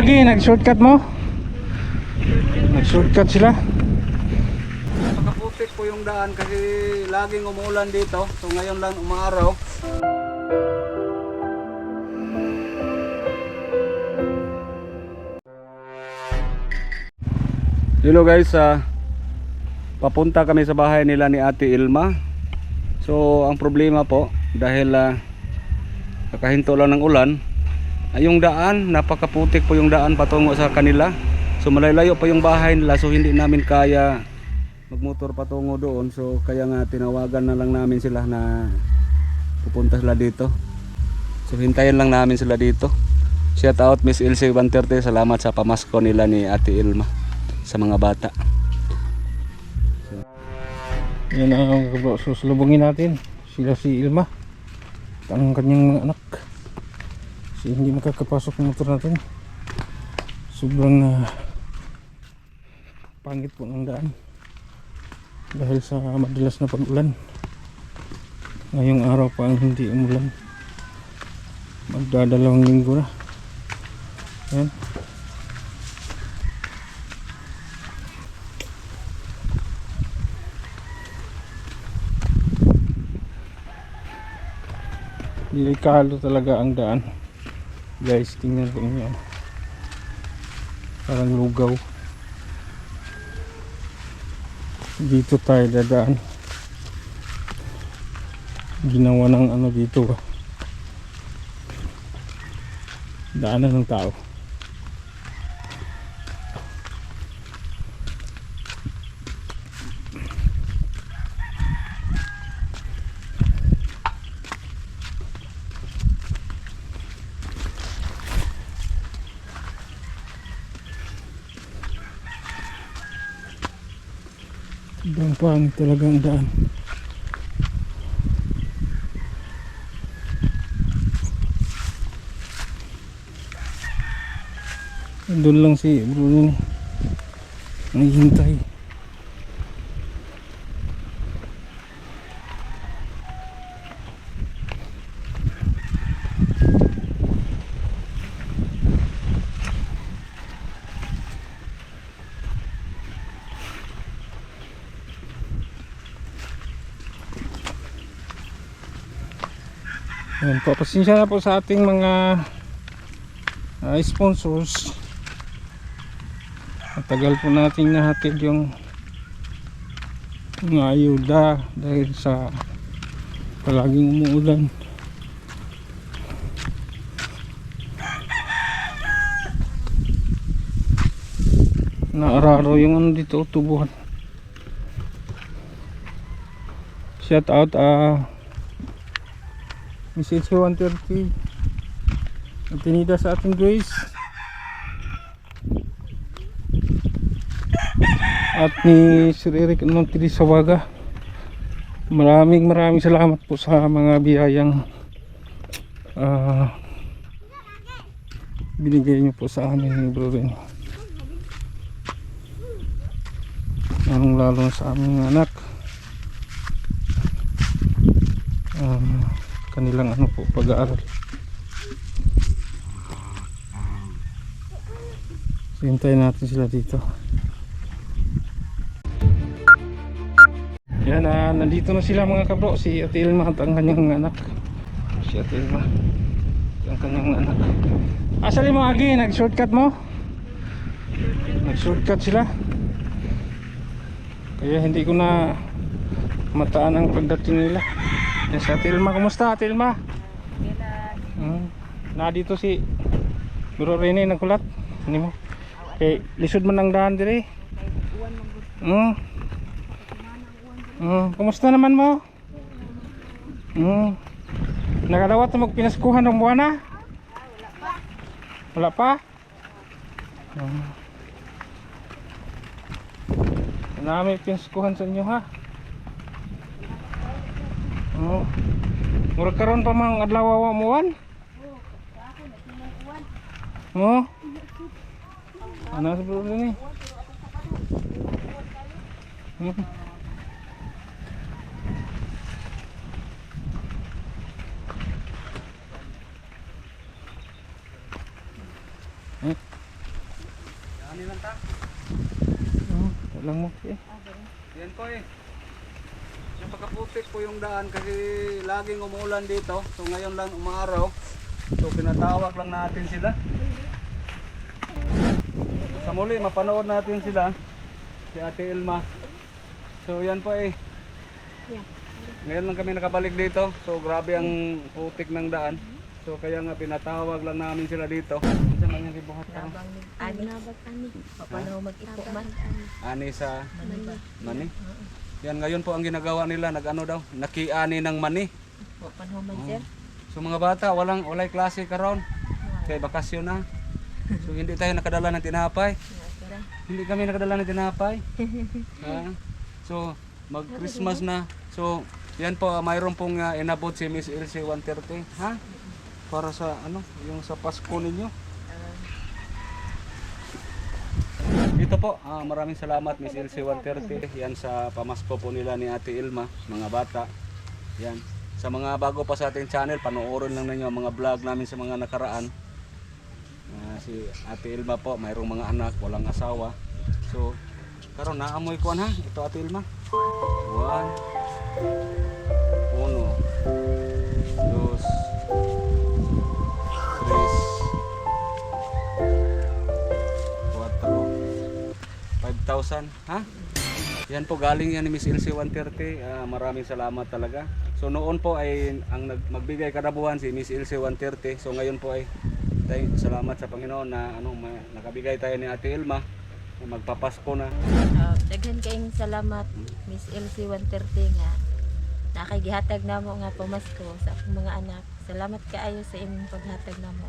Agi, nag-shortcut mo? Nag-shortcut sila? Nakaputik po yung daan kasi laging umuulan dito. So ngayon lang umaaraw. Hello guys, ah, papunta kami sa bahay nila ni Ate Ilma. So ang problema po dahil ah, kakahinto lang ng ulan, yung daan, napakaputik po yung daan patungo sa kanila. So malalayo pa yung bahay nila so hindi namin kaya magmotor patungo doon. So kaya nga tinawagan na lang namin sila na pupunta sila dito. So hintayin lang namin sila dito. Shout out Miss Ilse 130, salamat sa pamasko nila ni Ate Ilma sa mga bata. Yan ang. Susulubungin natin. Sila si Ilma. At ang kanyang mga anak. Kasi hindi makakapasok ng motor natin. Sobrang ah, pangit po ng daan. Dahil sa madalas na pag-ulan. Ngayong araw pa ang hindi umulan. Magdadalawang linggo na. Yan. Delikado talaga ang daan. Guys, tingnan po niyo. Parang lugaw. Dito tayo dadaan. Ginawa ng ano dito. Daanan ng tao. Sobrang pangit talaga ang daan. Doon lang si Bruno. Naghihintay. Ayan po, pasensya na po sa ating mga ah, sponsors. Matagal po nating nahatid yung mga ayuda dahil sa palaging umuulan. Naararo yung ano dito, tubuhan. Shout out ah Message 130 Ang tinida sa ating Grace. At ni Sir Eric Montili Sawaga Maraming maraming salamat po sa mga biyayang ah, binigay niyo po sa amin ni Bro Ren lalo sa aming anak. Um, kanilang ano po pag-aaral. Hintayin natin sila dito. Yan ah, nandito na sila mga kabro. Si Ate Ilma at ang kanyang anak. Si Ate Ilma at ang kanyang anak. Asali mo Agi nag shortcut mo? Nag shortcut sila. Kaya hindi ko na mataan ang pagdating nila Si Ate Ilma, kumusta Ate Ilma? Hmm. Na dito si Bro Rene nagkulat. Ano mo? Kay lisod man ang daan dire. Hmm. Hmm, kumusta naman mo? Hmm. Nakadawat na magpinaskuhan ng buwana? Wala pa? Hmm. Marami pinaskuhan sa inyo ha. Oh. Murag karon pa mang adlaw wa mo wan? Oh. Ano sa bro ni? Hmm. Hmm. Ani lang ta. Oh, walang mo. Eh. Yan po eh. Pagkaputik po yung daan kasi laging umuulan dito. So ngayon lang umaraw. So pinatawag lang natin sila. Sa muli, mapanood natin sila. Si Ate Ilma. So yan po eh. Ngayon lang kami nakabalik dito. So grabe ang putik ng daan. So kaya nga pinatawag lang namin sila dito. Sa mga gibuhat ka. Ani nabag ani. Paano mag-ipo man? Ani sa Mani mani. Yan ngayon po ang ginagawa nila, nag-ano daw, nakiani ng mani. Paano man sir? So mga bata, walang walay klase karon. Kay bakasyon na. So hindi tayo nakadala ng tinapay. Hindi kami nakadala ng tinapay. ha? So mag-Christmas na. So yan po, ah, mayroon pong ah, inabot si Miss Ilse 130. Ha? Para sa ano, yung sa Pasko ninyo. Ito po, ah, maraming salamat Miss Ilse 130. Yan sa pamasko po nila ni Ate Ilma, mga bata. Yan. Sa mga bago pa sa ating channel, panoorin lang ninyo ang mga vlog namin sa mga nakaraan. Ah, si Ate Ilma po, mayroong mga anak, walang asawa. So, karon naamoy ko na. Ito Ate Ilma. One. 5,000. Ha? Yan po galing yan ni Miss Ilse 130. Ah, maraming salamat talaga. So noon po ay ang nag, magbigay kada buwan si Miss Ilse 130. So ngayon po ay tayo, salamat sa Panginoon na ano ma- nakabigay tayo ni Ate Ilma. na Magpapasko na. Ah, daghan kayong salamat Miss Elsie 130 nga nakagihatag namo nga pamasko sa akong mga anak. Salamat kaayo sa inyong paghatag namo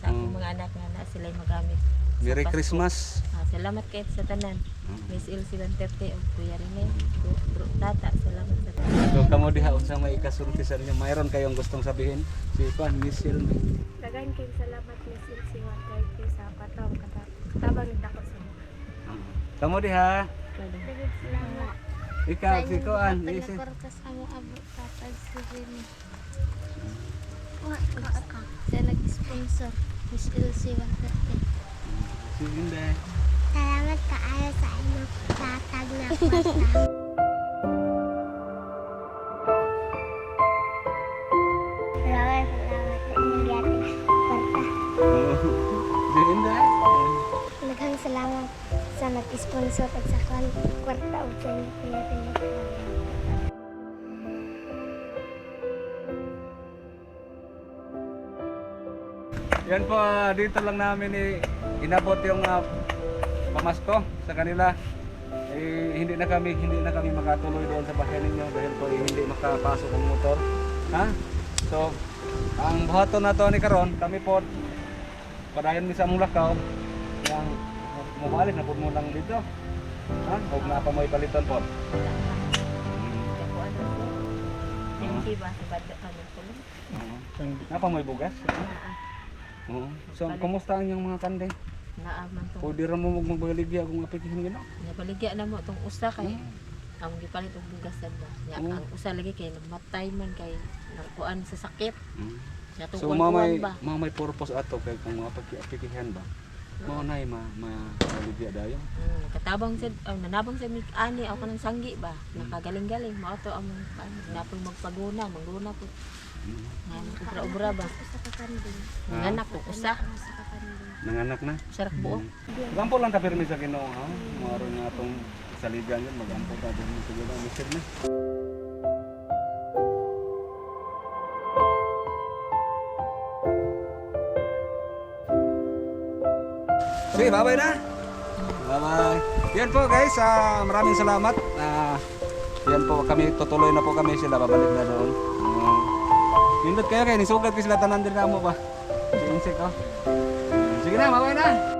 sa akong Mm. mga anak nga na sila'y magamit. Merry Pasko. Christmas. Ah, salamat kayo sa tanan. Miss Elsie 130 o Kuya Rene, Bro, Tata, salamat sa tanan. So kamo diha unsa may ikasultisan niyo? Mayroon kayong gustong sabihin? Si Juan Miss Ilma. Dagan kay salamat ni Silsi 130 sa patong kata katabang dako sa mo. Kamo diha. Dagan salamat. Ikaw si Kuan. Yes. Paglaportas amo abot tatag si Jenny. Wa ka. Sa nag-sponsor Miss Silsi 130. Inday. Salamat kaayo sa inyo tatag na kwarta. Salamat, salamat sa inyong kwarta. Si Inday. Naghang salamat sa nag-sponsor at sa kwarta o sa inyo pinatay Yan po, ah, dito lang namin i inabot yung ah, pamasko sa kanila. Eh, hindi na kami hindi na kami makatuloy doon sa bahay ninyo dahil po eh, hindi makapasok ang motor. Ha? So, ang buhaton na to ni karon, kami po padayon mi sa among lakaw. Yang mabalik na po mo lang dito. Ha? Huwag na pa mo ipalitan po. Po? Hindi ba sa bata ano po? Oo. Napa mo bugas? Oo. So, kumusta ang inyong mga kandeng? Naaman to. Pwede ra mo magbaligya kung apikihin gino. Nabaligya na mo itong usa kay ang gipalit og bugasan ba. Nya Mm. ang usa lagi kay nagmatay man kay nakuan sa sakit. Nya tong So mamay ba. mamay purpose ato kay kung mga pagkiapikihan ba. Mao nay ma ma maligya dayo. Mm, katabang sa oh, nanabang sa mig ani ako kanang sanggi ba. Nakagaling-galing mao to ang napoy magpaguna, mangguna po. Nga ubra-ubra ba. Sa kakanding. Nanganak to usa. Nanganak na. Sarak buo. Gampo lang ta pirmi sa Ginoo ha. Maro nga atong saligan yun magampo ta din siguro ang misir na. Sige, bye-bye na. Bye-bye. Yan po guys, ah, maraming salamat. Ah, yan po kami, tutuloy na po kami sila, babalik na doon. Nindot kayo kayo, nisugat ko sila tanan din na mo ba? Si Insek oh. Sige na, bye-bye na.